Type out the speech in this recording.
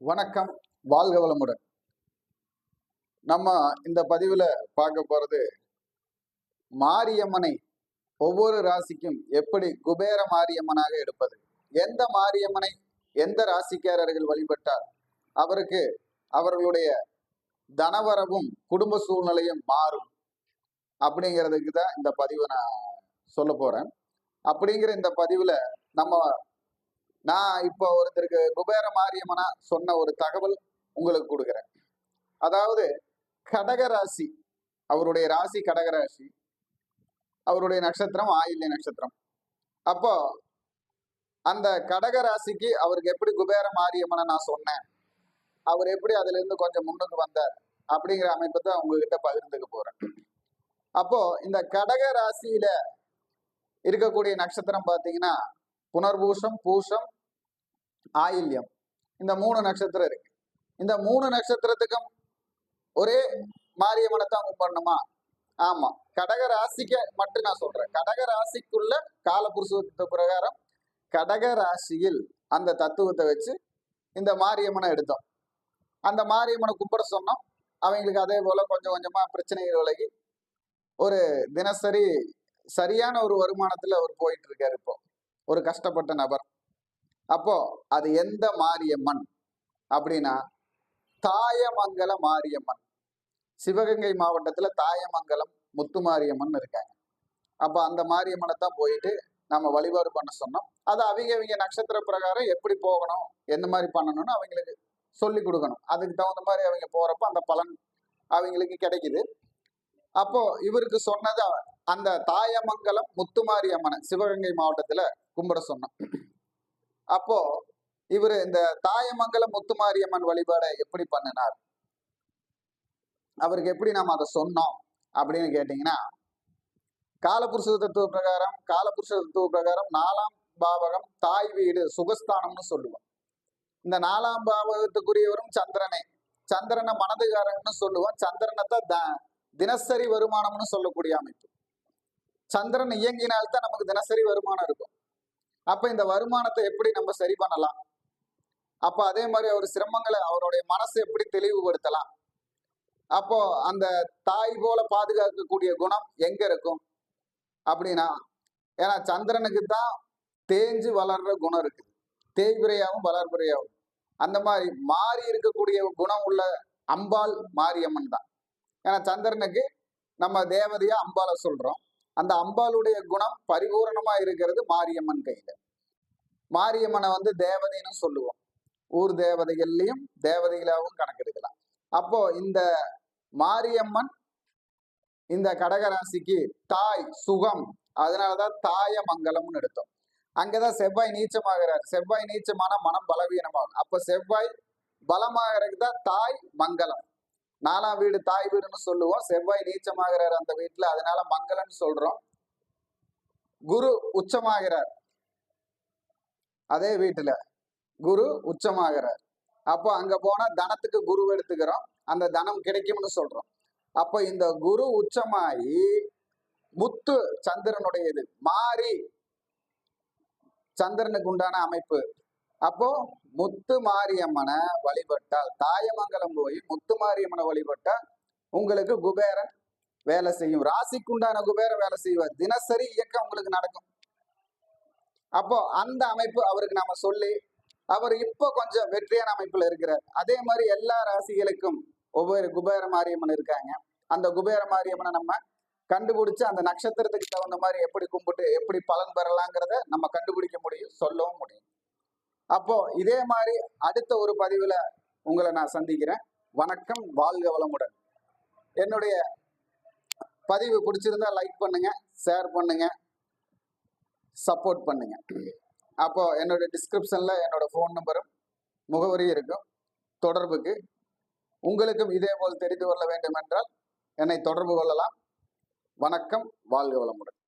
வணக்கம். வாழ்க வளமுடன். நம்ம இந்த பதிவில் பார்க்க போகிறது மாரியம்மனை ஒவ்வொரு ராசிக்கும் எப்படி குபேர மாரியம்மனாக எடுப்பது? எந்த மாரியம்மனை எந்த ராசிக்காரர்கள் வழிபட்டால் அவருக்கு அவர்களுடைய தனவரவும் குடும்ப சூழ்நிலையும் மாறும்? அப்படிங்கிறதுக்கு தான் இந்த பதிவை நான் சொல்ல போகிறேன் அப்படிங்கிற இந்த பதிவில் நம்ம நான் இப்போ ஒருத்தருக்கு குபேர மாரியம்மனா சொன்ன ஒரு தகவல் உங்களுக்கு கொடுக்குறேன். அதாவது கடக ராசி அவருடைய ராசி கடக ராசி அவருடைய நட்சத்திரம் ஆயில்ய நட்சத்திரம். அப்போ அந்த கடக ராசிக்கு அவருக்கு எப்படி குபேர மாரியம்மனை நான் சொன்னேன் அவர் எப்படி அதுல இருந்து கொஞ்சம் முன்னுக்கு வந்தார் அப்படிங்கிற அமைப்பை தான் உங்ககிட்ட பகிர்ந்துக்க போறேன். அப்போ இந்த கடக ராசியில இருக்கக்கூடிய நட்சத்திரம் பார்த்தீங்கன்னா புனர்பூஷம் பூஷம் ஆயில்யம். இந்த மூணு நட்சத்திரம் இருக்கு. இந்த மூணு நட்சத்திரத்துக்கும் ஒரே மாரியம்மனை தான் கும்பிடணுமா? ஆமா. கடக ராசிக்க மட்டும் நான் சொல்றேன். கடக ராசிக்குள்ள காலபுருஷ பிரகாரம் கடக ராசியில் அந்த தத்துவத்தை வச்சு இந்த மாரியம்மனை எடுத்தோம். அந்த மாரியம்மனை கும்பிட சொன்னோம். அவங்களுக்கு அதே போல கொஞ்சம் கொஞ்சமா பிரச்சனைகள் விலகி ஒரு தினசரி சரியான ஒரு வருமானத்துல அவர் போயிட்டு இருக்காரு இப்போ. ஒரு கஷ்டப்பட்ட நபர். அப்போ அது எந்த மாரியம்மன்? அப்படின்னா தாயமங்கல மாரியம்மன். சிவகங்கை மாவட்டத்துல தாயமங்கலம் முத்துமாரியம்மன் இருக்காங்க. அப்போ அந்த மாரியம்மனை தான் போயிட்டு நம்ம வழிபாடு பண்ண சொன்னோம். அது அவங்க அவங்க நட்சத்திர பிரகாரம் எப்படி போகணும் எந்த மாதிரி பண்ணணும்னு அவங்களுக்கு சொல்லி கொடுக்கணும். அதுக்கு தகுந்த மாதிரி அவங்க போறப்ப அந்த பலன் அவங்களுக்கு கிடைக்குது. அப்போ இவருக்கு சொன்னது அந்த தாயமங்கலம் முத்துமாரி அம்மனை சிவகங்கை மாவட்டத்துல கும்பிட சொன்னோம். அப்போ இவர் இந்த தாயமங்கலம் முத்துமாரியம்மன் வழிபாடை எப்படி பண்ணினார்? அவருக்கு எப்படி நாம் அதை சொன்னோம் அப்படின்னு கேட்டீங்கன்னா காலபுருஷ தத்துவ பிரகாரம் காலபுருஷ தத்துவ பிரகாரம் நாலாம் பாவகம் தாய் வீடு சுகஸ்தானம்னு சொல்லுவோம். இந்த நாலாம் பாவகத்துக்குரியவரும் சந்திரனே. சந்திரனை மனதுகாரங்கன்னு சொல்லுவோம். சந்திரனை தான் த- தினசரி வருமானம்னு சொல்லக்கூடிய அமைப்பு. சந்திரன் இயங்கினால்தான் நமக்கு தினசரி வருமானம் இருக்கும். அப்ப இந்த வருமானத்தை எப்படி நம்ம சரி பண்ணலாம்? அப்ப அதே மாதிரி அவர் சிரமங்களை அவருடைய மனசை எப்படி தெளிவுபடுத்தலாம்? அப்போ அந்த தாய் போல பாதுகாக்கக்கூடிய குணம் எங்க இருக்கும்? அப்படின்னா ஏன்னா சந்திரனுக்கு தான் தேஞ்சு வளர்ற குணம் இருக்குது தேய்பிரையாகவும் வளர்புறையாகவும் அந்த மாதிரி மாறி இருக்கக்கூடிய குணம் உள்ள அம்பாள் மாரியம்மன் தான். ஏன்னா சந்திரனுக்கு நம்ம தேவதையா அம்பாளை சொல்றோம். அந்த அம்பாளுடைய குணம் பரிபூரணமா இருக்கிறது மாரியம்மன் கையில. மாரியம்மனை வந்து தேவதைன்னு சொல்லுவோம். ஊர் தேவதைகள்லையும் தேவதைகளாகவும் கணக்கெடுக்கலாம். அப்போ இந்த மாரியம்மன் இந்த கடகராசிக்கு தாய் சுகம் அதனாலதான் தாய மங்கலம்னு எடுத்தோம். அங்கதான் செவ்வாய் நீச்சமாகிறார். செவ்வாய் நீச்சமான மனம் பலவீனமாகும். அப்ப செவ்வாய் பலமாகிறதுக்கு தான் தாய் மங்கலம் நாலாம் வீடு தாய் வீடுன்னு சொல்லுவோம். செவ்வாய் நீச்சமாகிறார் அந்த வீட்டுல அதனால மங்களம்னு சொல்றோம். குரு உச்சமாகிறார். அதே வீட்டுல குரு உச்சமாகிறார். அப்போ அங்க போனா தனத்துக்கு குரு எடுத்துக்கிறோம். அந்த தனம் கிடைக்கும்னு சொல்றோம். அப்ப இந்த குரு உச்சமாயி முத்து சந்திரனுடையது. மாறி சந்திரனுக்கு உண்டான அமைப்பு அப்போ முத்து மாரியம்மனை வழிபட்டால் தாயமங்கலம் போய் முத்து மாரியம்மனை வழிபட்டால் உங்களுக்கு குபேரன் வேலை செய்யும். ராசிக்கு உண்டான குபேரன் வேலை செய்வார். தினசரி இயக்கம் உங்களுக்கு நடக்கும். அப்போ அந்த அமைப்பு அவருக்கு நாம சொல்லி அவர் இப்போ கொஞ்சம் வெற்றியான அமைப்புல இருக்கிறார். அதே மாதிரி எல்லா ராசிகளுக்கும் ஒவ்வொரு குபேர மாரியம்மன் இருக்காங்க. அந்த குபேர மாரியம்மனை நம்ம கண்டுபிடிச்சு அந்த நட்சத்திரத்துக்கு தகுந்த மாதிரி எப்படி கும்பிட்டு எப்படி பலன் பெறலாங்கிறத நம்ம கண்டுபிடிக்க முடியும் சொல்லவும் முடியும். அப்போ இதே மாதிரி அடுத்த ஒரு பதிவுல உங்களை நான் சந்திக்கிறேன். வணக்கம் வாழ்க வளமுடன். என்னுடைய பதிவு பிடிச்சிருந்தா லைக் பண்ணுங்க ஷேர் பண்ணுங்க சப்போர்ட் பண்ணுங்க. அப்போ என்னோட டிஸ்கிரிப்ஷன்ல என்னோட ஃபோன் நம்பரும் முகவரியும் இருக்கும். தொடர்புக்கு உங்களுக்கும் இதே போல் தெரிந்து கொள்ள வேண்டும் என்றால் என்னை தொடர்பு கொள்ளலாம். வணக்கம் வாழ்க வளமுடன்.